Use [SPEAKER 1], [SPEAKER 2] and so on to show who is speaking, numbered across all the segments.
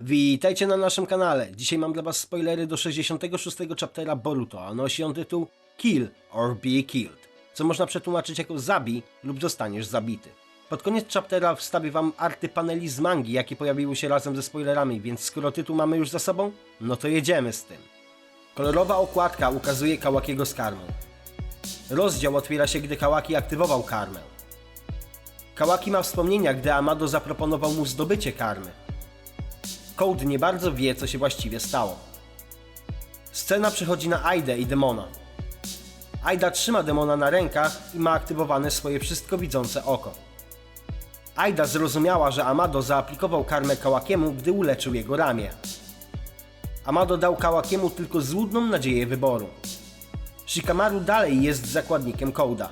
[SPEAKER 1] Witajcie na naszym kanale. Dzisiaj mam dla was spoilery do 66 chaptera Boruto, a nosi on tytuł Kill or Be Killed, co można przetłumaczyć jako zabij lub zostaniesz zabity. Pod koniec chaptera wstawię wam arty paneli z mangi, jakie pojawiły się razem ze spoilerami, więc skoro tytuł mamy już za sobą, no to jedziemy z tym. Kolorowa okładka ukazuje Kałakiego z karmą. Rozdział otwiera się, gdy Kałaki aktywował karmę. Kałaki ma wspomnienia, gdy Amado zaproponował mu zdobycie karmy. Code nie bardzo wie, co się właściwie stało. Scena przechodzi na Aidę i demona. Aida trzyma demona na rękach i ma aktywowane swoje wszystko widzące oko. Aida zrozumiała, że Amado zaaplikował karmę Kałakiemu, gdy uleczył jego ramię. Amado dał Kałakiemu tylko złudną nadzieję wyboru. Shikamaru dalej jest zakładnikiem Coda.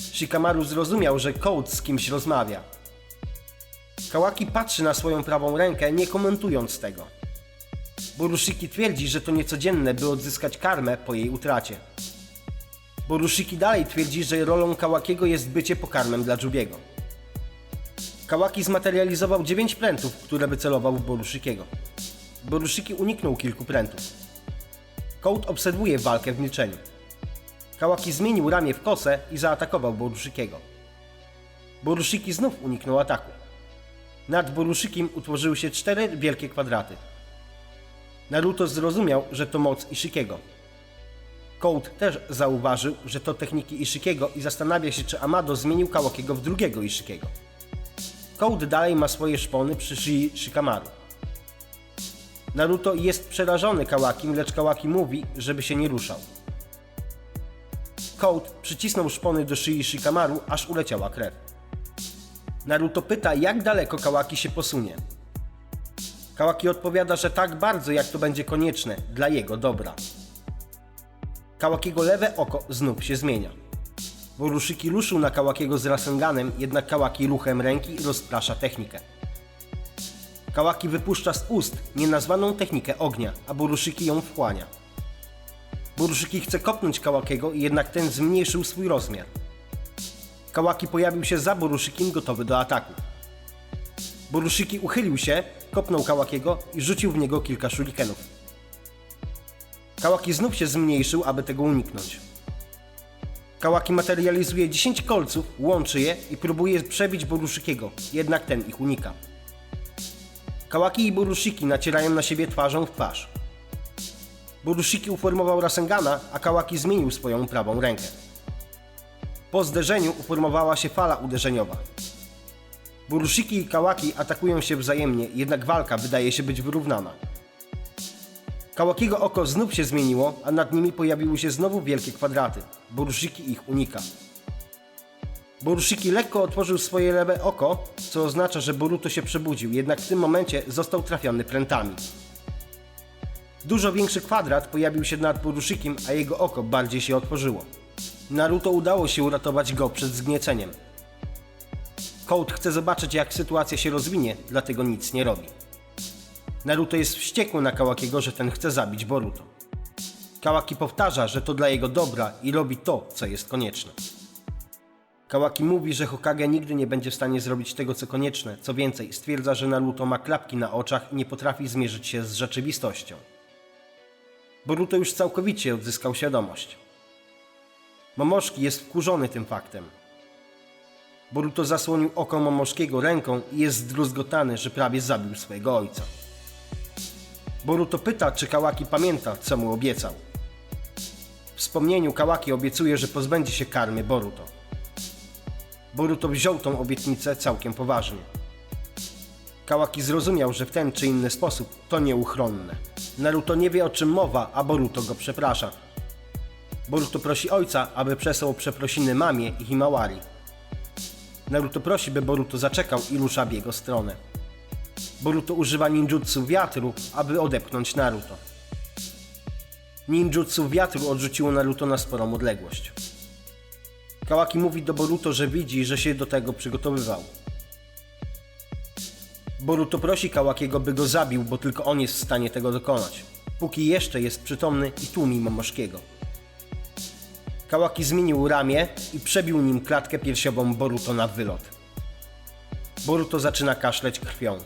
[SPEAKER 1] Shikamaru zrozumiał, że Code z kimś rozmawia. Kałaki patrzy na swoją prawą rękę, nie komentując tego. Borushiki twierdzi, że to niecodzienne, by odzyskać karmę po jej utracie. Borushiki dalej twierdzi, że rolą Kałakiego jest bycie pokarmem dla Jubiego. Kałaki zmaterializował 9 prętów, które wycelował w Borushikiego. Borushiki uniknął kilku prętów. Code obserwuje walkę w milczeniu. Kałaki zmienił ramię w kosę i zaatakował Borushikiego. Borushiki znów uniknął ataku. Nad Borushikim utworzyły się cztery wielkie kwadraty. Naruto zrozumiał, że to moc Ishikiego. Code też zauważył, że to techniki Ishikiego i zastanawia się, czy Amado zmienił Kawakiego w drugiego Ishikiego. Code dalej ma swoje szpony przy szyi Shikamaru. Naruto jest przerażony Kałakim, lecz Kałaki mówi, żeby się nie ruszał. Code przycisnął szpony do szyi Shikamaru, aż uleciała krew. Naruto pyta, jak daleko Kałaki się posunie. Kałaki odpowiada, że tak bardzo, jak to będzie konieczne dla jego dobra. Kałakiego lewe oko znów się zmienia. Borushiki ruszył na Kałakiego z Rasenganem, jednak Kałaki ruchem ręki rozprasza technikę. Kałaki wypuszcza z ust nienazwaną technikę ognia, a Borushiki ją wchłania. Borushiki chce kopnąć Kałakiego, jednak ten zmniejszył swój rozmiar. Kałaki pojawił się za Borushikim gotowy do ataku. Borushiki uchylił się, kopnął Kałakiego i rzucił w niego kilka shurikenów. Kałaki znów się zmniejszył, aby tego uniknąć. Kałaki materializuje 10 kolców, łączy je i próbuje przebić Borushikiego, jednak ten ich unika. Kałaki i Borushiki nacierają na siebie twarzą w twarz. Borushiki uformował Rasengana, a Kałaki zmienił swoją prawą rękę. Po zderzeniu uformowała się fala uderzeniowa. Borushiki i Kałaki atakują się wzajemnie, jednak walka wydaje się być wyrównana. Kałakiego oko znów się zmieniło, a nad nimi pojawiły się znowu wielkie kwadraty. Borushiki ich unika. Borushiki lekko otworzył swoje lewe oko, co oznacza, że Boruto się przebudził, jednak w tym momencie został trafiony prętami. Dużo większy kwadrat pojawił się nad Borushikim, a jego oko bardziej się otworzyło. Naruto udało się uratować go przed zgnieceniem. Code chce zobaczyć jak sytuacja się rozwinie, dlatego nic nie robi. Naruto jest wściekły na Kałakiego, że ten chce zabić Boruto. Kałaki powtarza, że to dla jego dobra i robi to, co jest konieczne. Kałaki mówi, że Hokage nigdy nie będzie w stanie zrobić tego, co konieczne. Co więcej, stwierdza, że Naruto ma klapki na oczach i nie potrafi zmierzyć się z rzeczywistością. Boruto już całkowicie odzyskał świadomość. Momoszki jest wkurzony tym faktem. Boruto zasłonił oko Momoszkiego ręką i jest zdruzgotany, że prawie zabił swojego ojca. Boruto pyta, czy Kałaki pamięta, co mu obiecał. W wspomnieniu Kałaki obiecuje, że pozbędzie się karmy Boruto. Boruto wziął tą obietnicę całkiem poważnie. Kałaki zrozumiał, że w ten czy inny sposób to nieuchronne. Naruto nie wie o czym mowa, a Boruto go przeprasza. Boruto prosi ojca, aby przesłał przeprosiny mamie i Himawari. Naruto prosi, by Boruto zaczekał i rusza w jego stronę. Boruto używa ninjutsu wiatru, aby odepchnąć Naruto. Ninjutsu wiatru odrzuciło Naruto na sporą odległość. Kałaki mówi do Boruto, że widzi, że się do tego przygotowywał. Boruto prosi Kałakiego, by go zabił, bo tylko on jest w stanie tego dokonać. Póki jeszcze jest przytomny i tłumi Momoszkiego. Kałaki zmienił ramię i przebił nim klatkę piersiową Boruto na wylot. Boruto zaczyna kaszleć krwią.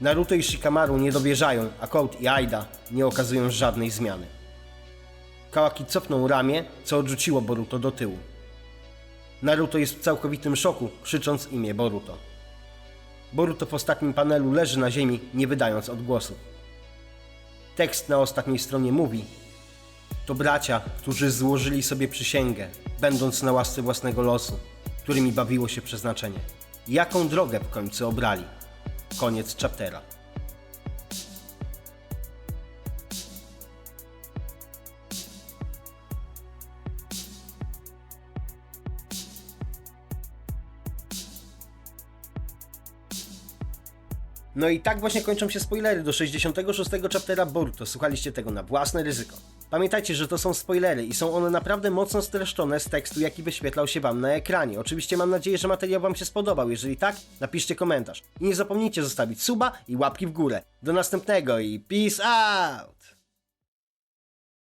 [SPEAKER 1] Naruto i Shikamaru nie dowierzają, a Code i Aida nie okazują żadnej zmiany. Kawaki cofnął ramię, co odrzuciło Boruto do tyłu. Naruto jest w całkowitym szoku, krzycząc imię Boruto. Boruto w ostatnim panelu leży na ziemi, nie wydając odgłosu. Tekst na ostatniej stronie mówi: To bracia, którzy złożyli sobie przysięgę, będąc na łasce własnego losu, którymi bawiło się przeznaczenie. Jaką drogę w końcu obrali? Koniec chaptera. No i tak właśnie kończą się spoilery do 66 chaptera Boruto. Słuchaliście tego na własne ryzyko. Pamiętajcie, że to są spoilery i są one naprawdę mocno streszczone z tekstu, jaki wyświetlał się wam na ekranie. Oczywiście mam nadzieję, że materiał wam się spodobał. Jeżeli tak, napiszcie komentarz. I nie zapomnijcie zostawić suba i łapki w górę. Do następnego i peace out!